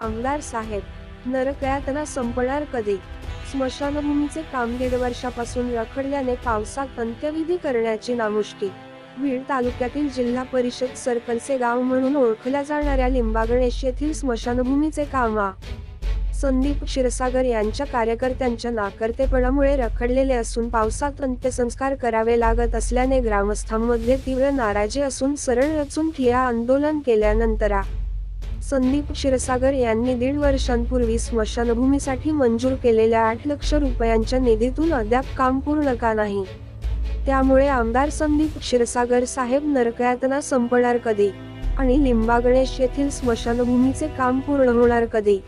आमदार साहेब नरकयातना संपणार कधी स्मशानभूमीचे काम दीड वर्षापासून रखडल्याने पावसात अंत्यविधी करण्याची नामुष्की बीड तालुक्यातील जिल्हा परिषद सर्कलचे गाव म्हणून ओळखल्या जाणाऱ्या लिंबागणेश येथील स्मशानभूमीचे काम संदीप क्षीरसागर यांच्या कार्यकर्त्यांच्या नाकर्तेपणामुळे रखडलेले असून पावसात अंत्यसंस्कार करावे लागत असल्याने ग्रामस्थांमध्ये तीव्र नाराजी असून सरळ रचून ठिया आंदोलन केल्यानंतर आ. संदीप क्षीरसागर यांनी दीड वर्षांपूर्वी स्मशानभूमीसाठी मंजूर केलेल्या आठ लक्ष रुपयांच्या निधीतून अद्याप काम पूर्ण का नाही. त्यामुळे आमदार संदीप क्षीरसागर साहेब नरकयातना संपणार कधी? आणि लिंबागणेश येथील स्मशानभूमीचे काम पूर्ण होणार कधी?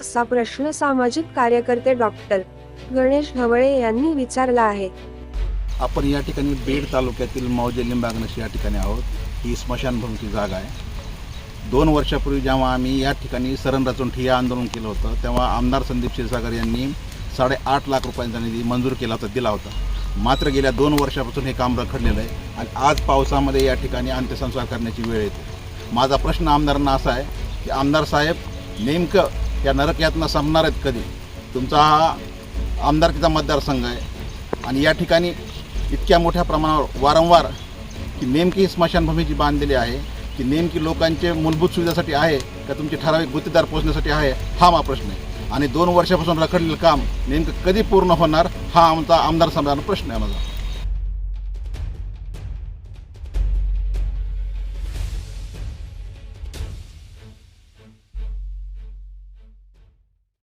असा प्रश्न सामाजिक कार्यकर्ते डॉक्टर गणेश ढवळे यांनी विचारला आहे. आपण या ठिकाणी बीड तालुक्यातील मौजे लिंबागणेश या ठिकाणी आहोत. ही स्मशानभूमीची जागा आहे. दोन वर्षापूर्वी जेव्हा आम्ही या ठिकाणी सरण रचून ठिय्या आंदोलन केलं होतं तेव्हा आमदार संदीप क्षीरसागर यांनी साडेआठ लाख रुपयांचा निधी मंजूर केला होता दिला होता. मात्र गेल्या दोन वर्षापासून हे काम रखडलेलं आहे आणि आज पावसामध्ये या ठिकाणी अंत्यसंस्कार करण्याची वेळ येते. माझा प्रश्न आमदारांना असा आहे की आमदार साहेब नेमकं या नरकयातना संपणार आहेत कधी? तुमचा हा आमदारकीचा मतदारसंघ आहे आणि या ठिकाणी इतक्या मोठ्या प्रमाणावर वारंवार की नेमकी ही स्मशानभूमी जी बांधलेली आहे. की नेमकी लोकांचे मूलभूत सुविधासाठी आहे का तुमचे ठराविक गुत्तेदार पोचण्यासाठी आहे हा मा प्रश्न आहे. आणि दोन वर्षापासून रखडलेलं काम नेमकं कधी पूर्ण होणार हा आमचा आमदार समाजाचा प्रश्न आहे माझा.